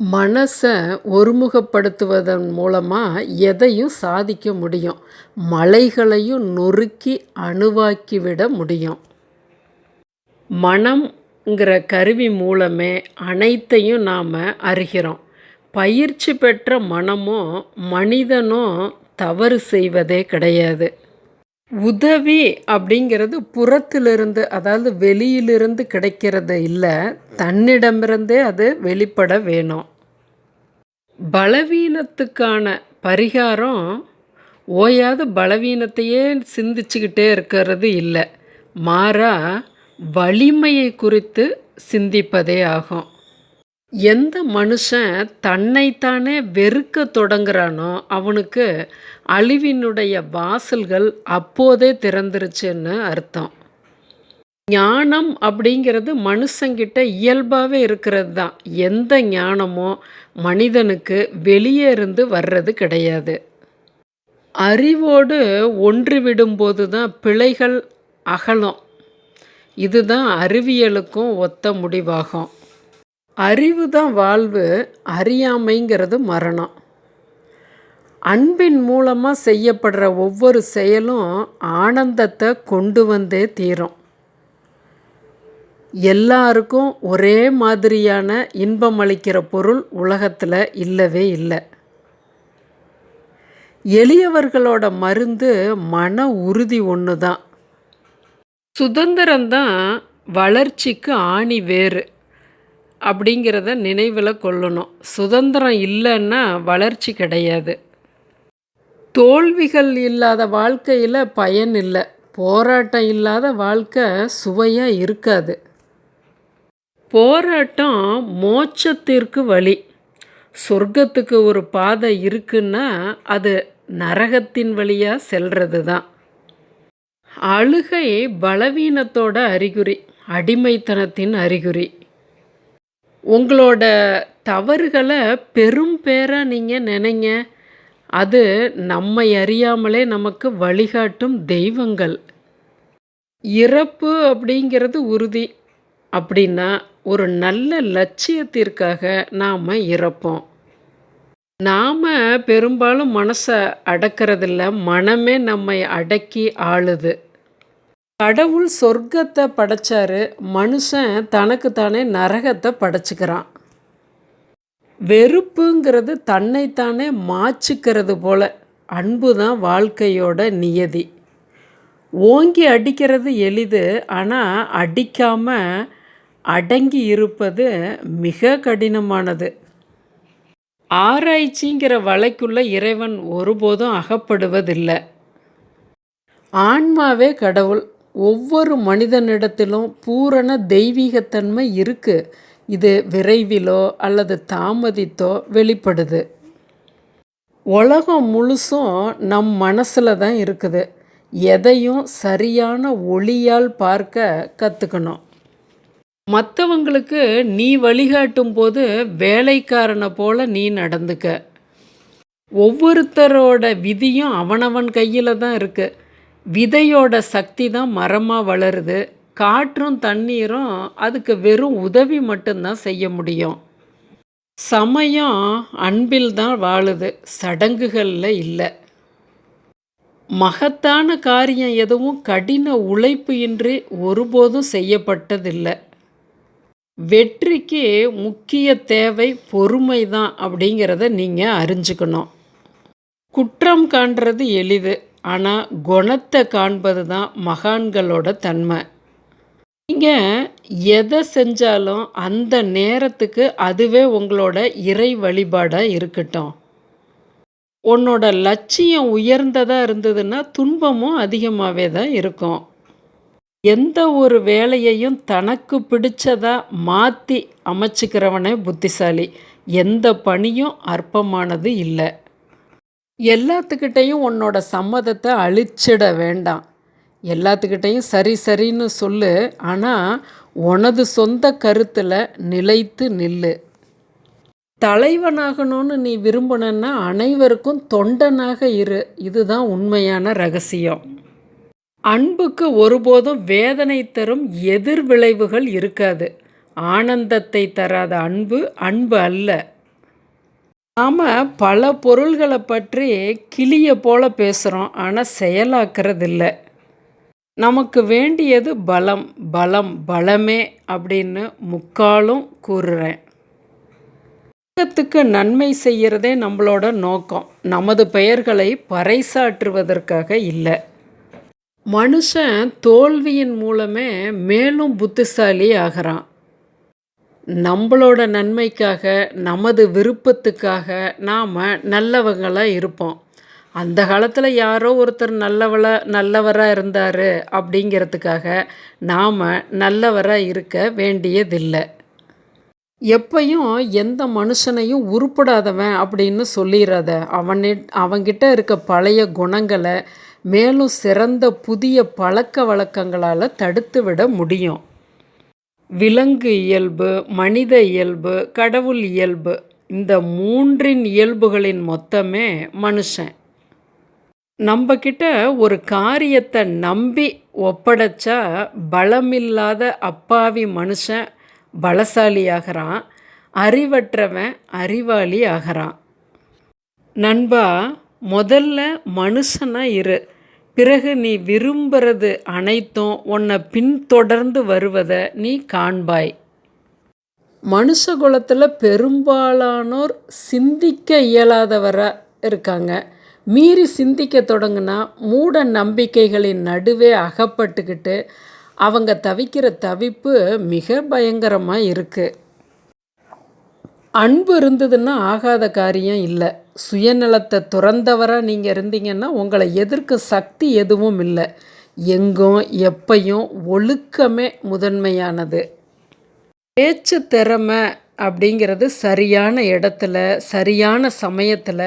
மனசை ஒருமுகப்படுத்துவதன் மூலமாக எதையும் சாதிக்க முடியும். மலைகளையும் நொறுக்கி அணுவாக்கிவிட முடியும். மனம்ங்கிற கருவி மூலமே அனைத்தையும் நாம் அறிகிறோம். பயிற்சி பெற்ற மனமும் மனிதனும் தவறு செய்வதே கிடையாது. உதவி அப்படிங்கிறது புறத்திலிருந்து அதாவது வெளியிலிருந்து கிடைக்கிறது இல்லை தன்னிடமிருந்தே அது வெளிப்பட வேணும். பலவீனத்துக்கான பரிகாரம் ஓயாத பலவீனத்தையே சிந்திச்சுக்கிட்டே இருக்கிறது இல்லை. மாறா வலிமையை குறித்து சிந்திப்பதே ஆகும். எந்த மனுஷன் தன்னைத்தானே வெறுக்க தொடங்குறானோ அவனுக்கு அழிவினுடைய வாசல்கள் அப்போதே திறந்துருச்சுன்னு அர்த்தம். ஞானம் அப்படிங்கிறது மனுஷங்கிட்ட இயல்பாகவே இருக்கிறது தான். எந்த ஞானமோ மனிதனுக்கு வெளியே இருந்து வர்றது கிடையாது. அறிவோடு ஒன்று விடும்போது தான் பிழைகள் அகலும். இதுதான் அறிவியலுக்கும் ஒத்த முடிவாகும். அறிவு தான் வாழ்வு அறியாமைங்கிறது மரணம். அன்பின் மூலமாக செய்யப்படுற ஒவ்வொரு செயலும் ஆனந்தத்தை கொண்டு வந்தே தீரும். எல்லாருக்கும் ஒரே மாதிரியான இன்பம் அளிக்கிற பொருள் உலகத்தில் இல்லவே இல்லை. எளியவர்களோட மருந்து மன உறுதி ஒன்று தான் சுதந்திரம்தான் வளர்ச்சிக்கு ஆணி வேறு. அப்படிங்கிறத நினைவில் கொள்ளணும். சுதந்திரம் இல்லைன்னா வளர்ச்சி கிடையாது. தோல்விகள் இல்லாத வாழ்க்கையில் பயன் இல்லை. போராட்டம் இல்லாத வாழ்க்கை சுவையாக இருக்காது. போராட்டம் மோட்சத்திற்கு வழி. சொர்க்கத்துக்கு ஒரு பாதை இருக்குன்னா அது நரகத்தின் வழியாக செல்றது தான் அழுகை பலவீனத்தோட அறிகுறி அடிமைத்தனத்தின் அறிகுறி. உங்களோட தவறுகளை பெரும் பேராக நீங்கள் நினைங்க. அது நம்மை அறியாமலே நமக்கு வழிகாட்டும் தெய்வங்கள். இறப்பு அப்படிங்கிறது உறுதி. அப்படின்னா ஒரு நல்ல லட்சியத்திற்காக நாம் இறப்போம். நாம் பெரும்பாலும் மனசை அடக்கிறதில்ல. மனமே நம்மை அடக்கி ஆளுது. கடவுள் சொர்க்கத்தை படைச்சாரு மனுஷன் தனக்கு தானே நரகத்தை படைச்சிக்கிறான். வெறுப்புங்கிறது தன்னைத்தானே மாச்சுக்கிறது போல அன்பு தான் வாழ்க்கையோட நியதி. ஓங்கி அடிக்கிறது எளிது ஆனால் அடிக்காமல் அடங்கி இருப்பது மிக கடினமானது. ஆராய்ச்சிங்கிற வலைக்குள்ள இறைவன் ஒருபோதும் அகப்படுவதில்லை. ஆன்மாவே கடவுள். ஒவ்வொரு மனிதனிடத்திலும் பூரண தெய்வீகத்தன்மை இருக்குது இது விரைவிலோ அல்லது தாமதித்தோ வெளிப்படுது. உலகம் முழுசும் நம் மனசில் தான் இருக்குது. எதையும் சரியான ஒளியால் பார்க்க கற்றுக்கணும் மற்றவங்களுக்கு நீ வழிகாட்டும் போது வேலைக்காரனை போல நீ நடந்துக்க. ஒவ்வொருத்தரோட விதியும் அவனவன் கையில் தான் இருக்குது விதையோட சக்தி தான் மரமாக வளருது. காற்றும் தண்ணீரும் அதுக்கு வெறும் உதவி மட்டும்தான் செய்ய முடியும். சமயம் அன்பில் தான் வாழுது. சடங்குகளில் இல்லை. மகத்தான காரியம் எதுவும் கடின உழைப்பு இன்றி ஒருபோதும் செய்யப்பட்டதில்லை. வெற்றிக்கு முக்கிய தேவை பொறுமை தான் அப்படிங்கிறத நீங்கள் அறிஞ்சுக்கணும். குற்றம் காண்றது எளிது. ஆனால் குணத்தை காண்பது தான் மகான்களோட தன்மை. நீங்கள் எதை செஞ்சாலும் அந்த நேரத்துக்கு அதுவே உங்களோட இறை வழிபாடாக இருக்கட்டும். உன்னோட லட்சியம் உயர்ந்ததாக இருந்ததுன்னா துன்பமும் அதிகமாகவே தான் இருக்கும். எந்த ஒரு வேலையையும் தனக்கு பிடிச்சதாக மாற்றி அமைச்சிக்கிறவனே புத்திசாலி. எந்த பணியும் அற்பமானது இல்லை. எல்லாத்துக்கிட்டேயும் உன்னோட சம்மதத்தை அழிச்சிட வேண்டாம். எல்லாத்துக்கிட்டேயும் சரி சரின்னு சொல்லு. ஆனால் உனது சொந்த கருத்தில் நிலைத்து நில்லு. தலைவனாகணும்னு நீ விரும்பணுன்னா அனைவருக்கும் தொண்டனாக இரு. இதுதான் உண்மையான ரகசியம். அன்புக்கு ஒருபோதும் வேதனை தரும் எதிர்விளைவுகள் இருக்காது. ஆனந்தத்தை தராத அன்பு அன்பு அல்ல. நாம் பல பொருள்களை பற்றி கிளியை போல பேசுகிறோம் ஆனால் செயலாக்குறதில்ல. நமக்கு வேண்டியது பலம் பலம் பலமே அப்படின்னு முக்காலும் கூறுறேன். உலகத்துக்கு நன்மை செய்கிறதே நம்மளோட நோக்கம். நமது பெயர்களை பறைசாற்றுவதற்காக இல்லை. மனுஷன் தோல்வியின் மூலமே மேலும் புத்திசாலி ஆகிறான். நம்மளோட நன்மைக்காக நமது விருப்பத்துக்காக நாம் நல்லவங்களாக இருப்போம். அந்த காலத்தில் யாரோ ஒருத்தர் நல்லவள நல்லவராக இருந்தார் அப்படிங்கிறதுக்காக நாம் நல்லவராக இருக்க வேண்டியதில்லை. எப்பையும் எந்த மனுஷனையும் உருப்படாதவன் அப்படின்னு சொல்லிடாத அவனி அவங்கிட்ட இருக்க பழைய குணங்களை மேலும் சிறந்த புதிய பழக்க வழக்கங்களால் தடுத்து விட முடியும். விலங்கு இயல்பு மனித இயல்பு கடவுள் இயல்பு இந்த மூன்றின் இயல்புகளின் மொத்தமே மனுஷன். நம்ம ஒரு காரியத்தை நம்பி ஒப்படைச்சா பலமில்லாத அப்பாவி மனுஷன் பலசாலி ஆகிறான் அறிவற்றவன் அறிவாளி ஆகிறான் நண்பா முதல்ல மனுஷனாக இரு. பிறகு நீ விரும்புறது அனைத்தும் உன்னை பின்தொடர்ந்து வருவதை நீ காண்பாய். மனுஷகுலத்தில் பெரும்பாலானோர் சிந்திக்க இயலாதவராக இருக்காங்க. மீறி சிந்திக்க தொடங்கினா மூட நம்பிக்கைகளின் நடுவே அகப்பட்டுக்கிட்டு அவங்க தவிக்கிற தவிப்பு மிக பயங்கரமாக இருக்குது அன்பு இருந்ததுன்னா ஆகாத காரியம் இல்லை. சுயநலத்தை துறந்தவராக நீங்கள் இருந்தீங்கன்னா உங்களை எதிர்க்க சக்தி எதுவும் இல்லை. எங்கும் எப்பையும் ஒழுக்கமே முதன்மையானது. பேச்சு திறமை அப்படிங்கிறது சரியான இடத்துல சரியான சமயத்தில்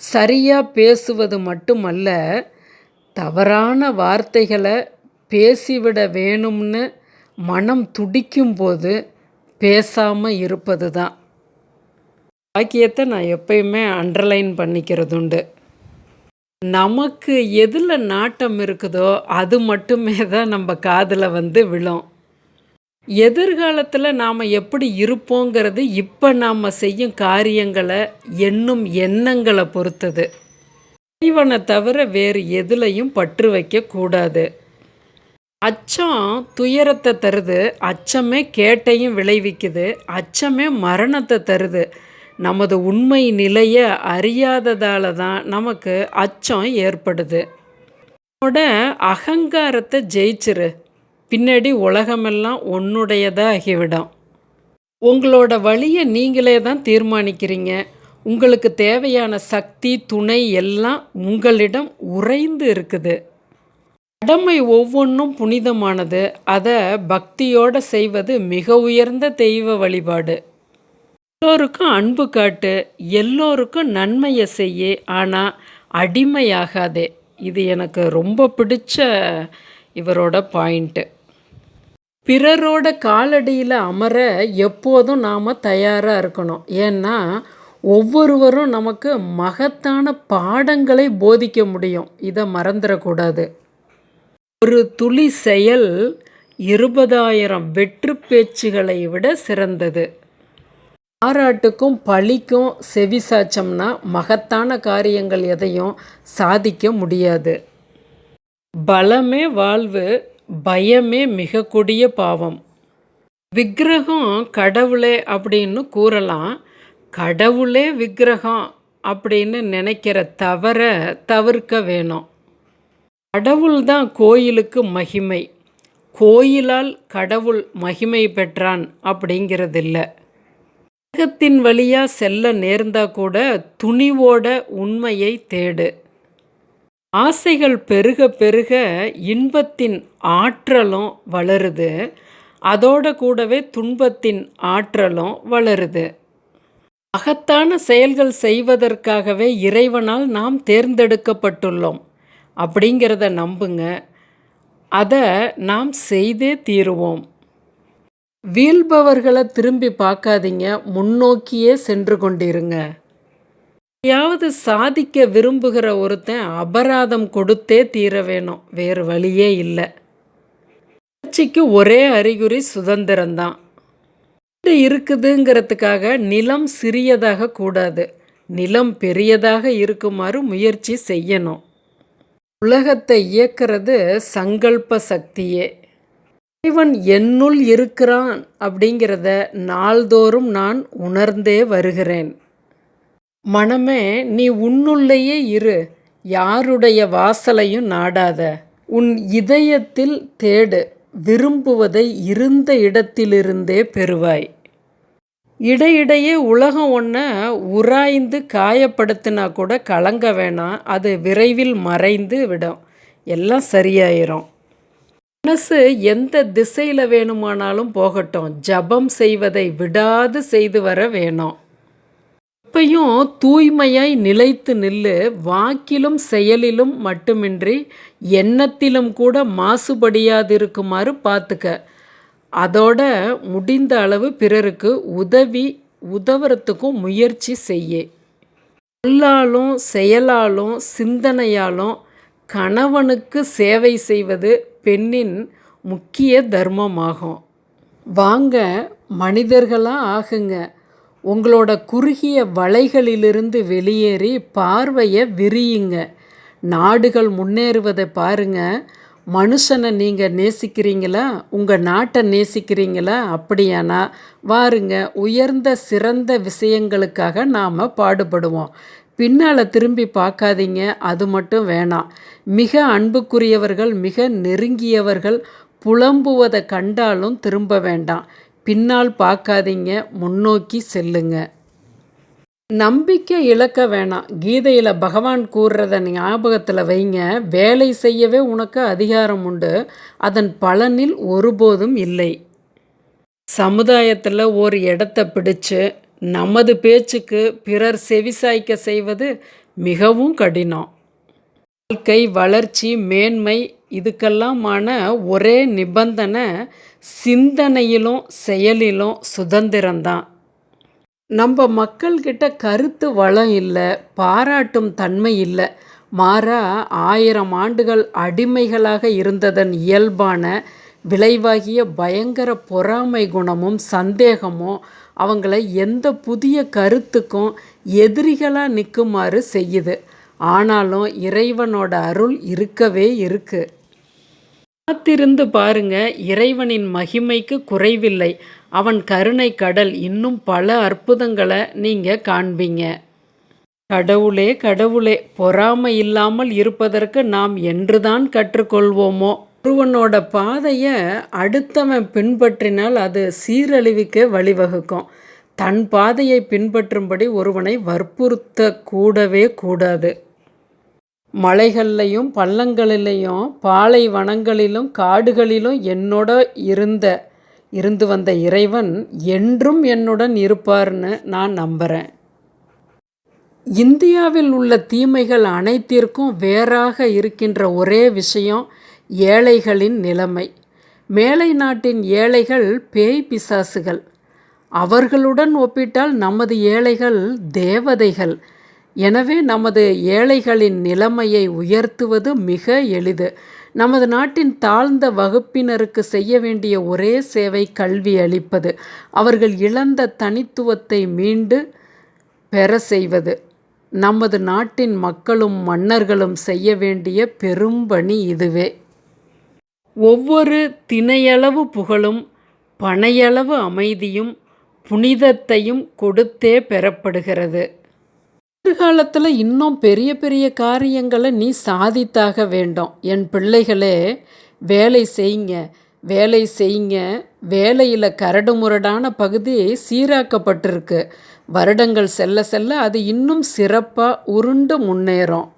சரியாக பேசுவது மட்டுமல்ல தவறான வார்த்தைகளை பேசிவிட வேணும்னு மனம் துடிக்கும்போது பேசாமல் இருப்பது தான் வாக்கியத்தை நான் எப்பயுமே அண்டர்லைன் பண்ணிக்கிறது உண்டு நமக்கு எதில் நாட்டம் இருக்குதோ அது மட்டுமே தான் நம்ம காதில் வந்து விழும். எதிர்காலத்தில் நாம் எப்படி இருப்போங்கிறது இப்போ நாம் செய்யும் காரியங்களை எண்ணும் எண்ணங்களை பொறுத்தது. இறைவனை தவிர வேறு எதுலையும் பற்று வைக்கக்கூடாது அச்சம் துயரத்தை தருது அச்சமே கேட்டையும் விளைவிக்குது அச்சமே மரணத்தை தருது. நமது உண்மை நிலையை அறியாததால் தான் நமக்கு அச்சம் ஏற்படுது. உன்னோட அகங்காரத்தை ஜெயிச்சிரு. பின்னாடி உலகமெல்லாம் உன்னுடையதாகிவிடும். உங்களோட வழியை நீங்களே தான் தீர்மானிக்கிறீங்க. உங்களுக்கு தேவையான சக்தி துணை எல்லாம் உங்களிடம் உறைந்து இருக்குது. கடமை ஒவ்வொன்றும் புனிதமானது. அதை பக்தியோடு செய்வது மிக உயர்ந்த தெய்வ வழிபாடு. எல்லோருக்கும் அன்பு காட்டு எல்லோருக்கும் நன்மையை செய்ய ஆனால் அடிமையாகாதே. இது எனக்கு ரொம்ப பிடிச்ச இவரோட பாயிண்ட்டு பிறரோட காலடியில் அமர எப்போதும் நாம் தயாராக இருக்கணும். ஏன்னா ஒவ்வொருவரும் நமக்கு மகத்தான பாடங்களை போதிக்க முடியும். இதை மறந்துடக்கூடாது. ஒரு துளி செயல் இருபதாயிரம் வெற்று பேச்சுகளை விட சிறந்தது. பாராட்டுக்கும் பழிக்கும் செவி சாச்சம்னா மகத்தான காரியங்கள் எதையும் சாதிக்க முடியாது. பலமே வாழ்வு பயமே மிக கொடிய பாவம். விக்கிரகம் கடவுளே அப்படின்னு கூறலாம். கடவுளே விக்கிரகம் அப்படின்னு நினைக்கிற தவற தவிர்க்க வேணும். கடவுள் தான் கோயிலுக்கு மகிமை. கோயிலால் கடவுள் மகிமை பெற்றான் அப்படிங்கிறதில்லை. உலகத்தின் வழியாக செல்ல நேர்ந்தா கூட துணிவோட உண்மையை தேடு. ஆசைகள் பெருக பெருக இன்பத்தின் ஆற்றலும் வளருது. அதோட கூடவே துன்பத்தின் ஆற்றலும் வளருது. மகத்தான செயல்கள் செய்வதற்காகவே இறைவனால் நாம் தேர்ந்தெடுக்கப்பட்டுள்ளோம். அப்படிங்கிறத நம்புங்க. அதை நாம் செய்தே தீருவோம். வீழ்பவர்களை திரும்பி பார்க்காதீங்க முன்னோக்கியே சென்று கொண்டிருங்க. யாவது சாதிக்க விரும்புகிற ஒருத்தன் அபராதம் கொடுத்தே தீர வேணும் வேறு வழியே இல்லை. வளர்ச்சிக்கு ஒரே அறிகுறி சுதந்திரம்தான். இருக்குதுங்கிறதுக்காக நிலம் சிறியதாக கூடாது நிலம் பெரியதாக இருக்குமாறு முயற்சி செய்யணும். உலகத்தை இயக்கிறது சங்கல்ப சக்தியே. இறைவன் என்னுள் இருக்கிறான் அப்படிங்கிறத நாள்தோறும் நான் உணர்ந்தே வருகிறேன். மனமே நீ உன்னுள்ளேயே இரு யாருடைய வாசலையும் நாடாத. உன் இதயத்தில் தேடு விரும்புவதை இருந்த இடத்திலிருந்தே பெறுவாய். இடையிடையே உலகம் ஒன்றை உராய்ந்து காயப்படுத்தினா கூட கலங்க வேணாம் அது விரைவில் மறைந்து விடும். எல்லாம் சரியாயிரும். மனசு எந்த திசையில் வேணுமானாலும் போகட்டும். ஜபம் செய்வதை விடாது செய்து வர வேணும். எப்பையும் தூய்மையாய் நிலைத்து நில்லு வாக்கிலும் செயலிலும் மட்டுமின்றி எண்ணத்திலும் கூட மாசுபடியாதிருக்குமாறு பார்த்துக்க. அதோட முடிந்த அளவு பிறருக்கு உதவி உதவுறதுக்கும் முயற்சி செய்ய. சொல்லாலும் செயலாலும் சிந்தனையாலும் கணவனுக்கு சேவை செய்வது பெண்ணின் முக்கிய தர்மமாகும். வாங்க மனிதர்களாக ஆகுங்க. உங்களோட குறுகிய வலைகளிலிருந்து வெளியேறி பார்வையை விரியுங்க. நாடுகள் முன்னேறுவதை பாருங்க. மனுஷனை நீங்கள் நேசிக்கிறீங்களா? உங்கள் நாட்டை நேசிக்கிறீங்களா? அப்படியானா வாருங்க உயர்ந்த சிறந்த விஷயங்களுக்காக நாம் பாடுபடுவோம். பின்னால் திரும்பி பார்க்காதீங்க அது மட்டும் வேணாம். மிக அன்புக்குரியவர்கள் மிக நெருங்கியவர்கள் புலம்புவதை கண்டாலும் திரும்ப வேண்டாம். பின்னால் பார்க்காதீங்க முன்னோக்கி செல்லுங்க. நம்பிக்கை இழக்க வேணாம். கீதையில் பகவான் கூறுறத ஞாபகத்தில் வைங்க. வேலை செய்யவே உனக்கு அதிகாரம் உண்டு. அதன் பலனில் ஒருபோதும் இல்லை. சமுதாயத்தில் ஒரு இடத்த பிடிச்சு நமது பேச்சுக்கு பிறர் செவிசாய்க்க செய்வது மிகவும் கடினம். வாழ்க்கை வளர்ச்சி மேன்மை இதுக்கெல்லாமான ஒரே நிபந்தனை சிந்தனையிலும் செயலிலும் சுதந்திரம்தான். நம்ம மக்கள்கிட்ட கருத்து வளம் இல்லை பாராட்டும் தன்மை இல்லை. மாறா ஆயிரம் ஆண்டுகள் அடிமைகளாக இருந்ததன் இயல்பான விளைவாகிய பயங்கர பொறாமை குணமும் சந்தேகமும் அவங்கள எந்த புதிய கருத்துக்கும் எதிரிகளாக நிற்குமாறு செய்யுது. ஆனாலும் இறைவனோட அருள் இருக்கவே இருக்குது காத்திருந்து பாருங்க இறைவனின் மகிமைக்கு குறைவில்லை. அவன் கருணை கடல். இன்னும் பல அற்புதங்களை நீங்கள் காண்பீங்க. கடவுளே கடவுளே பொறாமை இல்லாமல் இருப்பதற்கு நாம் என்றுதான் கற்றுக்கொள்வோமோ? ஒருவனோட பாதையை அடுத்தவன் பின்பற்றினால் அது சீரழிவுக்கு வழிவகுக்கும். தன் பாதையை பின்பற்றும்படி ஒருவனை வற்புறுத்த கூடவே கூடாது. மலைகள்லையும் பள்ளங்களிலையும் பாலைவனங்களிலும் காடுகளிலும் என்னோட இருந்த இருந்து வந்த இறைவன் என்றும் என்னுடன் இருப்பார்னு நான் நம்புகிறேன் இந்தியாவில் உள்ள தீமைகள் அனைத்திற்கும் வேறாக இருக்கின்ற ஒரே விஷயம் ஏழைகளின் நிலைமை. மேலை நாட்டின் ஏழைகள் பேய் பிசாசுகள். அவர்களுடன் ஒப்பிட்டால் நமது ஏழைகள் தேவதைகள். எனவே நமது ஏழைகளின் நிலைமையை உயர்த்துவது மிக எளிது. நமது நாட்டின் தாழ்ந்த வகுப்பினருக்கு செய்ய வேண்டிய ஒரே சேவை கல்வி அளிப்பது. அவர்கள் இழந்த தனித்துவத்தை மீண்டு பெற செய்வது. நமது நாட்டின் மக்களும் மன்னர்களும் செய்ய வேண்டிய பெரும்பணி இதுவே. ஒவ்வொரு திணையளவு புகழும் பனையளவு அமைதியும் புனிதத்தையும் கொடுத்தே பெறப்படுகிறது. எதிர்காலத்தில் இன்னும் பெரிய பெரிய காரியங்களை நீ சாதித்தாக வேண்டும். என் பிள்ளைகளே வேலை செய்யுங்க வேலை செய்யுங்க. வேலையில் கரடு முரடான பகுதி சீராக்கப்பட்டிருக்கு. வருடங்கள் செல்ல செல்ல அது இன்னும் சிறப்பாக உருண்டு முன்னேறும்.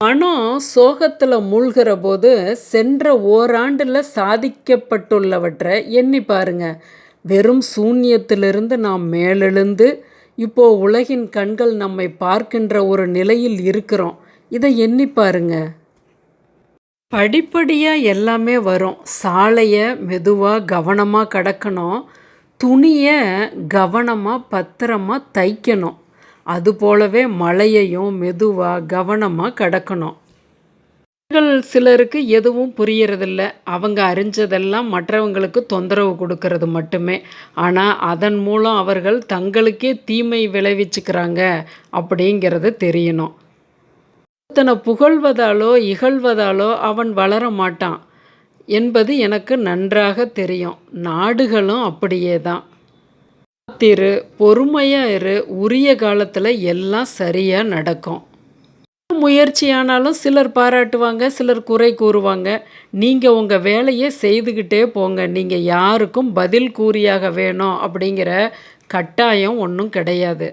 மனம் சோகத்தில் மூழ்கிற போது சென்ற ஓராண்டில் சாதிக்கப்பட்டுள்ளவற்றை எண்ணி பாருங்க. வெறும் சூன்யத்திலிருந்து நாம் மேலெழுந்து இப்போ உலகின் கண்கள் நம்மை பார்க்கின்ற ஒரு நிலையில் இருக்கிறோம். இதை எண்ணி பாருங்க. படிப்படியாக எல்லாமே வரும். சாலையை மெதுவாக கவனமாக கடக்கணும். துணியை கவனமாக பத்திரமாக தைக்கணும். அது போலவே மெதுவாக கவனமாக கடக்கணும் சிலருக்கு எதுவும் புரியறதில்ல. அவங்க அறிஞ்சதெல்லாம் மற்றவங்களுக்கு தொந்தரவு கொடுக்கறது மட்டுமே. ஆனால் அதன் மூலம் அவர்கள் தங்களுக்கே தீமை விளைவிச்சுக்கிறாங்க அப்படிங்கிறது தெரியணும். ஒருத்தனை புகழ்வதாலோ, இகழ்வதாலோ அவன் வளர மாட்டான் என்பது எனக்கு நன்றாக தெரியும். நாடுகளும் அப்படியே தான். காத்திரு, பொறுமையாக இரு, உரிய காலத்தில் எல்லாம் சரியாக நடக்கும். முயற்சியானாலும் சிலர் பாராட்டுவாங்க, சிலர் குறை கூறுவாங்க. நீங்கள் உங்கள் வேலையை செய்துக்கிட்டே போங்க. நீங்கள் யாருக்கும் பதில் கூறியாக வேணும் அப்படிங்கிற கட்டாயம் ஒன்றும் கிடையாது.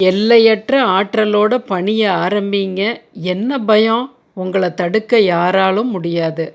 எல்லையற்ற ஆற்றலோட பணிய ஆரம்பிங்க. என்ன பயம்? உங்களை தடுக்க யாராலும் முடியாது.